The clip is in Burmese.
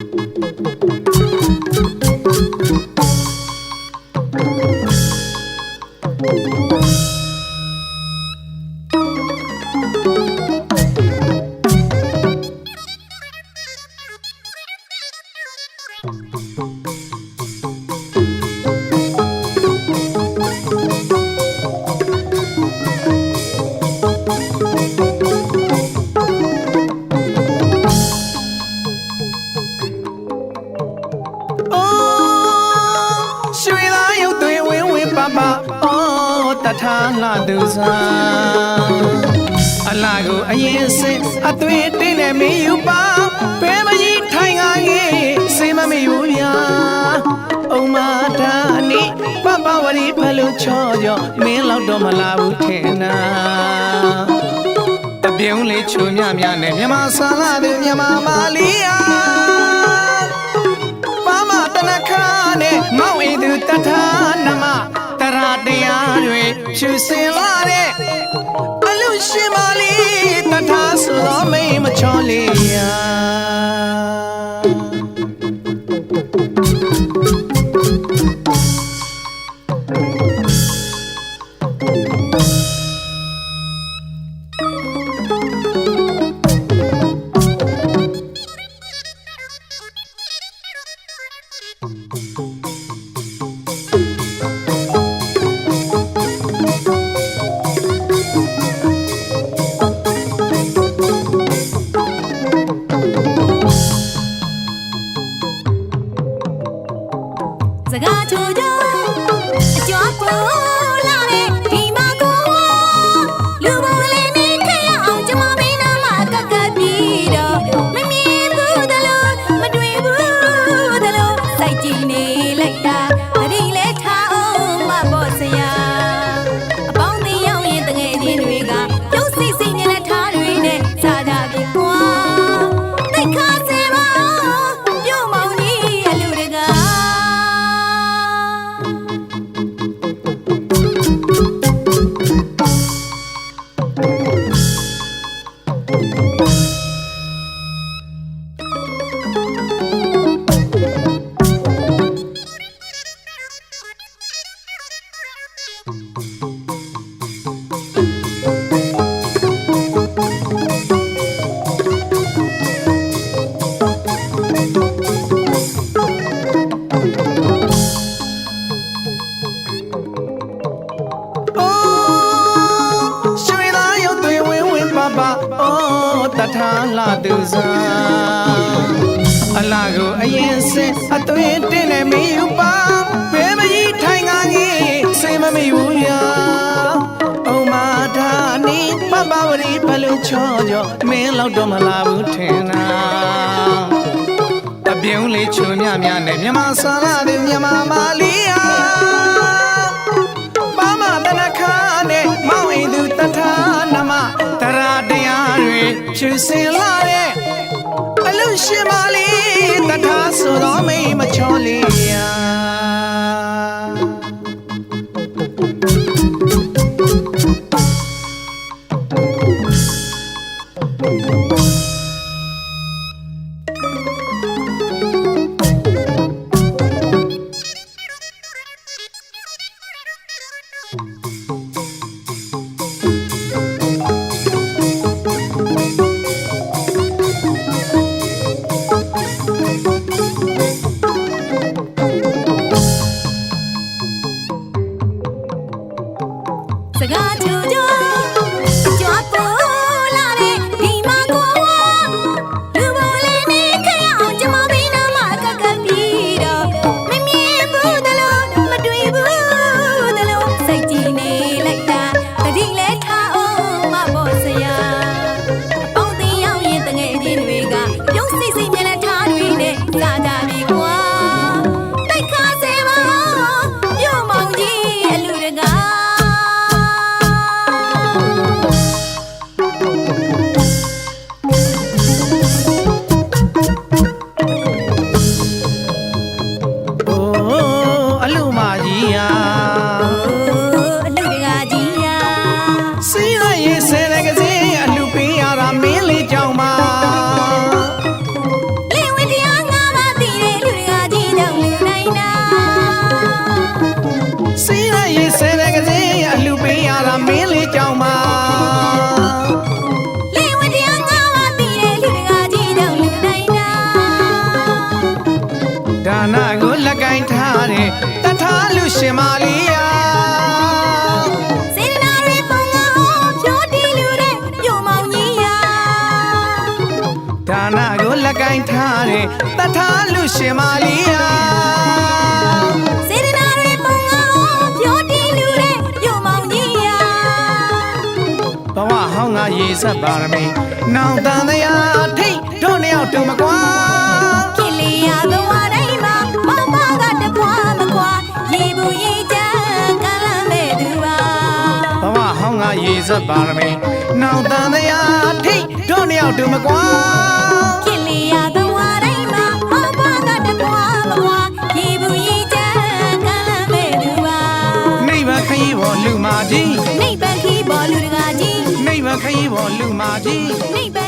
အိုး တထားလာသူစားအလားကိုအရင်စစ်အသွေးတင်းနဲ့မင်းယူပါဘဲမကြီးထိုင်ငါရေးစေမမေဘူးဗျာအုံမာတာနိပပဝရီဖလို့ချောကြောမင်းလောက်တော့မလာဘူးထင်နာတပြုံးလေးချုံမြမြနဲ့မြမဆာလာသူမြမမာလီယာပါမတနခါနဲ့မောင်အိသူတထာနမ တရာတရားတွေဖြူစင်လာတဲ့အလူရှင်မလေးတထာဆိုတော့မိမချောလေး ကားချိုချိုအကျော်ပူလာတဲ့ဒီမကောလူဘလေးနေခရအောင်ကျမမင်းနာမှာကကပြီးတော့မမြင်ဘူးတလို့မတွေ့ဘူးတလို့စိုက်ကြည့်နေလိုက်တာအရင်လဲထားအောင်မပေါ်စရာအပေါင်းသေးရောက်ရင်တငယ်ချင်းတွေကပြုံးစီစီနေတဲ့ထား တထာလာသူစားအလားကိုအရင်စစ်အသွေးတင်းနဲ့မင်းယူပါဘဲမကြီးထိုင်ငါကြီးစေမမေဘူးဗျာအုံမာဒါနိပပဝရီဘလို့ချောကြောမင်းလောက်တော့မလာဘူးထင်နာအပြုံးလေးချုံမြမြနဲ့မြမဆာလာသူမြမမာလီယာ စင်လာတဲ့အလူရှင်မလေးတထာဆိုတော့မိမချောလေး So go to do. စင်းရည်ဆယ်တဲ့ကလေးအလှပေးရတာမင်းလေးကြောင့်ပါဒါနာကိုလက်ကင်ထားတဲ့တထားလူရှင်မလေးယာဒါနာကိုလက်ကင်ထားတဲ့တထားလူရှင်မလေးယာ ရေဆက်ပါရမီနောင်တန်တရားထိတ်တို့နှစ်ယောက်တူမကွာခင်လေးရဘဝတိုင်းမှာမမကတပွားမကွာရေဘူးရေချမ်းကလမ်းမဲ့သူပါဘဝဟောင်းကရေဆက်ပါရမီနောင်တန်တရားထိတ်တို့နှစ်ယောက်တူမကွာခင်လေးရ ပေါ်လူမာကြီးနိဗ္ဗာန်ခီးပေါ်လူတကာကြီးနိဗ္ဗာန်ခရီးပေါ်လူမာကြီးနိဗ္ဗ